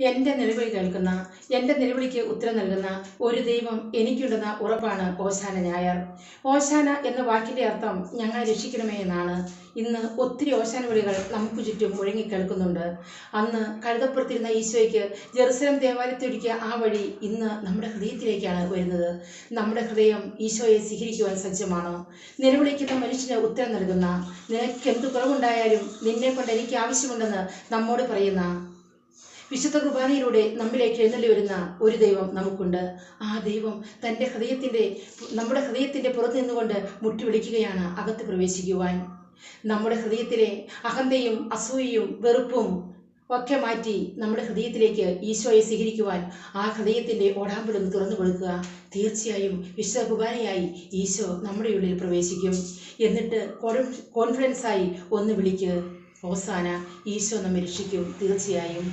എന്റെ നിലവിളി കേൾക്കുന്ന എന്റെ നിലവിളിക്ക് ഉത്തരം നൽകുന്ന ഒരു ദൈവം എനിക്കുണ്ടെന്ന ഉറപ്പാണ് ഓശാന ഞായർ. ഓശാന എന്ന വാക്കിന്റെ അർത്ഥം ഞങ്ങളെ രക്ഷിക്കണമേ എന്നാണ്. ഇന്ന് ഒത്തിരി ഓശാന വിളികൾ നമുക്ക് ചുറ്റും മുഴങ്ങിക്കേൾക്കുന്നുണ്ട് അന്ന് കഴുതപ്പുറത്തിരുന്ന ഈശോയ്ക്ക് ജെറുസലം ദേവാലയത്തൊരുക്കിയ ആ വഴി ഇന്ന് നമ്മുടെ ഹൃദയത്തിലേക്കാണ് വരുന്നത്. നമ്മുടെ ഹൃദയം ഈശോയെ സ്വീകരിക്കുവാൻ സജ്ജമാണോ. നിലവിളിക്കുന്ന മനുഷ്യന് ഉത്തരം നൽകുന്ന നിനക്ക് എന്ത് കുറവുണ്ടായാലും നിന്നെ കൊണ്ട് എനിക്ക് ആവശ്യമുണ്ടെന്ന് നമ്മോട് പറയുന്ന വിശുദ്ധ കുർബാനയിലൂടെ നമ്മിലേക്ക് എഴുന്നള്ളി വരുന്ന ഒരു ദൈവം നമുക്കുണ്ട്. ആ ദൈവം തന്റെ ഹൃദയത്തിന്റെ നമ്മുടെ ഹൃദയത്തിന്റെ പുറത്ത് നിന്നുകൊണ്ട് മുട്ടി വിളിക്കുകയാണ് അകത്ത് പ്രവേശിക്കുവാൻ. നമ്മുടെ ഹൃദയത്തിലെ അഹന്തയും അസൂയയും വെറുപ്പും ഒക്കെ മാറ്റി നമ്മുടെ ഹൃദയത്തിലേക്ക് ഈശോയെ സ്വീകരിക്കുവാൻ ആ ഹൃദയത്തിന്റെ ഓടാമ്പലൊന്ന് തുറന്നു കൊടുക്കുക. തീർച്ചയായും വിശുദ്ധ കുർബാനയായി ഈശോ നമ്മുടെ ഉള്ളിൽ പ്രവേശിക്കും. എന്നിട്ട് കോൺഫിഡൻസായി ഒന്ന് വിളിക്ക്. ഓസാന ഈശോ നമ്മെ രക്ഷിക്കും. തീർച്ചയായും.